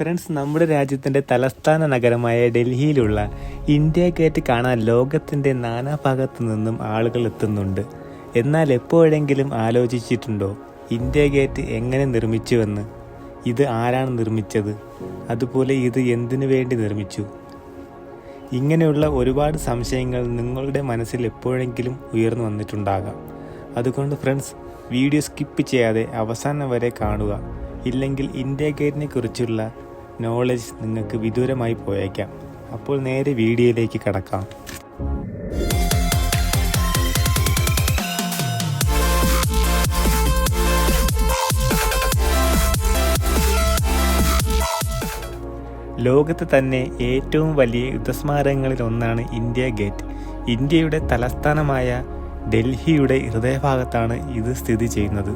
Friends നമ്മുടെ രാജ്യത്തിന്റെ തലസ്ഥാന നഗരമായ ഡൽഹിയിലുള്ള ഇന്ത്യ ഗേറ്റ് കാണാൻ ലോകത്തിന്റെ നാനാഭാഗത്തു നിന്നും ആളുകൾ എത്തുന്നുണ്ട്. എന്നാൽ എപ്പോഴെങ്കിലും ആലോചിച്ചിട്ടുണ്ടോ? ഇന്ത്യ ഗേറ്റ് എങ്ങനെ നിർമ്മിച്ചുവെന്ന്? ഇത് ആരാണ് നിർമ്മിച്ചത്? അതുപോലെ ഇത് എന്തിനു വേണ്ടി നിർമ്മിച്ചു? ഇങ്ങനെയുള്ള ഒരുപാട് സംശയങ്ങൾ നിങ്ങളുടെ മനസ്സിൽ എപ്പോഴെങ്കിലും ഉയർന്നു വന്നിട്ടുണ്ടാകാം. അതുകൊണ്ട് ഫ്രണ്ട്സ് വീഡിയോ സ്കിപ്പ് ചെയ്യാതെ അവസാനം വരെ കാണുക. ഇല്ലെങ്കിൽ ഇന്ത്യ ഗേറ്റിനെ കുറിച്ചുള്ള നോളജ് നിങ്ങൾക്ക് വിദൂരമായി പോയേക്കാം. അപ്പോൾ നേരെ വീഡിയോയിലേക്ക് കടക്കാം. ലോകത്ത് തന്നെ ഏറ്റവും വലിയ യുദ്ധസ്മാരകങ്ങളിൽ ഒന്നാണ് ഇന്ത്യ ഗേറ്റ് ഇന്ത്യയുടെ തലസ്ഥാനമായ ഡൽഹിയുടെ ഹൃദയഭാഗത്താണ് ഇത് സ്ഥിതി ചെയ്യുന്നത്.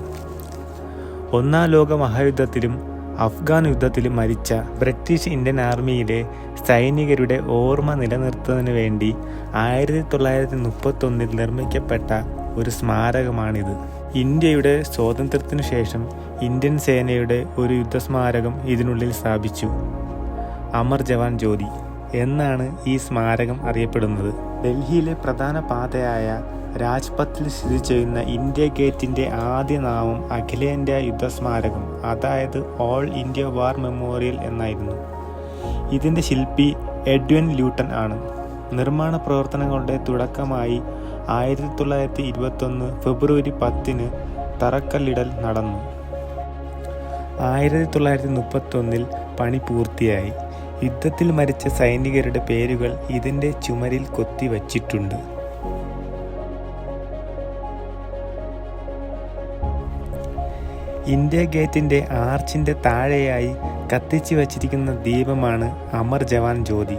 ഒന്നാം ലോക മഹായുദ്ധത്തിലും അഫ്ഗാൻ യുദ്ധത്തിലും മരിച്ച ബ്രിട്ടീഷ് ഇന്ത്യൻ ആർമിയിലെ സൈനികരുടെ ഓർമ്മ നിലനിർത്തുന്നതിന് വേണ്ടി ആയിരത്തി തൊള്ളായിരത്തി മുപ്പത്തൊന്നിൽ നിർമ്മിക്കപ്പെട്ട ഒരു സ്മാരകമാണിത്. ഇന്ത്യയുടെ സ്വാതന്ത്ര്യത്തിനു ശേഷം ഇന്ത്യൻ സേനയുടെ ഒരു യുദ്ധസ്മാരകം ഇതിനുള്ളിൽ സ്ഥാപിച്ചു. അമർ ജവാൻ ജ്യോതി എന്നാണ് ഈ സ്മാരകം അറിയപ്പെടുന്നത്. ഡൽഹിയിലെ പ്രധാന പാതയായ രാജ്പഥിൽ സ്ഥിതി ചെയ്യുന്ന ഇന്ത്യ ഗേറ്റിന്റെ ആദ്യ നാമം അഖിലേന്ത്യാ യുദ്ധസ്മാരകം അതായത് ഓൾ ഇന്ത്യ വാർ മെമ്മോറിയൽ എന്നായിരുന്നു. ഇതിന്റെ ശില്പി എഡ്വിൻ ലൂട്ടൻ ആണ്. നിർമ്മാണ പ്രവർത്തനങ്ങളുടെ തുടക്കമായി ആയിരത്തി തൊള്ളായിരത്തി ഇരുപത്തൊന്ന് ഫെബ്രുവരി പത്തിന് തറക്കല്ലിടൽ നടന്നു. ആയിരത്തി തൊള്ളായിരത്തി മുപ്പത്തൊന്നിൽ പണി പൂർത്തിയായി. യുദ്ധത്തിൽ മരിച്ച സൈനികരുടെ പേരുകൾ ഇതിന്റെ ചുമരിൽ കൊത്തിവച്ചിട്ടുണ്ട് ഇന്ത്യ ഗേറ്റിന്റെ ആർച്ചിന്റെ താഴെയായി കത്തിച്ചു വച്ചിരിക്കുന്ന ദീപമാണ് അമർ ജവാൻ ജ്യോതി.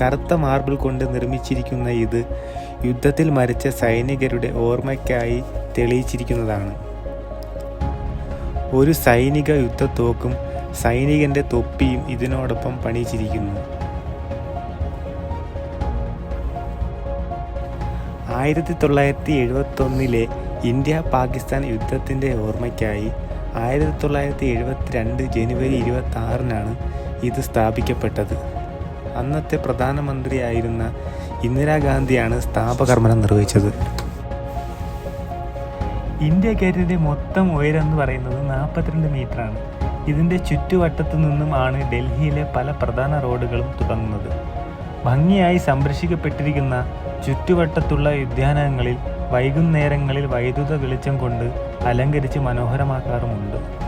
കറുത്ത മാർബിൾ കൊണ്ട് നിർമ്മിച്ചിരിക്കുന്ന ഇത് യുദ്ധത്തിൽ മരിച്ച സൈനികരുടെ ഓർമ്മയ്ക്കായി തെളിയിച്ചിരിക്കുന്നതാണ്. ഒരു സൈനിക യുദ്ധത്തോക്കും സൈനികന്റെ തൊപ്പിയും ഇതിനോടൊപ്പം പണിയിച്ചിരിക്കുന്നു. ആയിരത്തി തൊള്ളായിരത്തി എഴുപത്തൊന്നിലെ ഇന്ത്യ പാകിസ്ഥാൻ യുദ്ധത്തിന്റെ ഓർമ്മയ്ക്കായി ആയിരത്തി തൊള്ളായിരത്തി എഴുപത്തിരണ്ട് ജനുവരി ഇരുപത്തി ആറിനാണ് ഇത് സ്ഥാപിക്കപ്പെട്ടത്. അന്നത്തെ പ്രധാനമന്ത്രിയായിരുന്ന ഇന്ദിരാഗാന്ധിയാണ് സ്ഥാപകർമ്മനം നിർവഹിച്ചത്. ഇന്ത്യ ഗേറ്റിന്റെ മൊത്തം ഉയരം എന്ന് പറയുന്നത് നാൽപ്പത്തിരണ്ട് മീറ്ററാണ് ഇതിന്റെ ചുറ്റുവട്ടത്തു നിന്നും ആണ് ഡൽഹിയിലെ പല പ്രധാന റോഡുകളും തുടങ്ങുന്നത്. ഭംഗിയായി സംരക്ഷിക്കപ്പെട്ടിരിക്കുന്ന ചുറ്റുവട്ടത്തുള്ള ഉദ്യാനങ്ങളിൽ വൈകുന്നേരങ്ങളിൽ വൈദ്യുത വെളിച്ചം കൊണ്ട് അലങ്കരിച്ച് മനോഹരമാക്കാറുമുണ്ട്.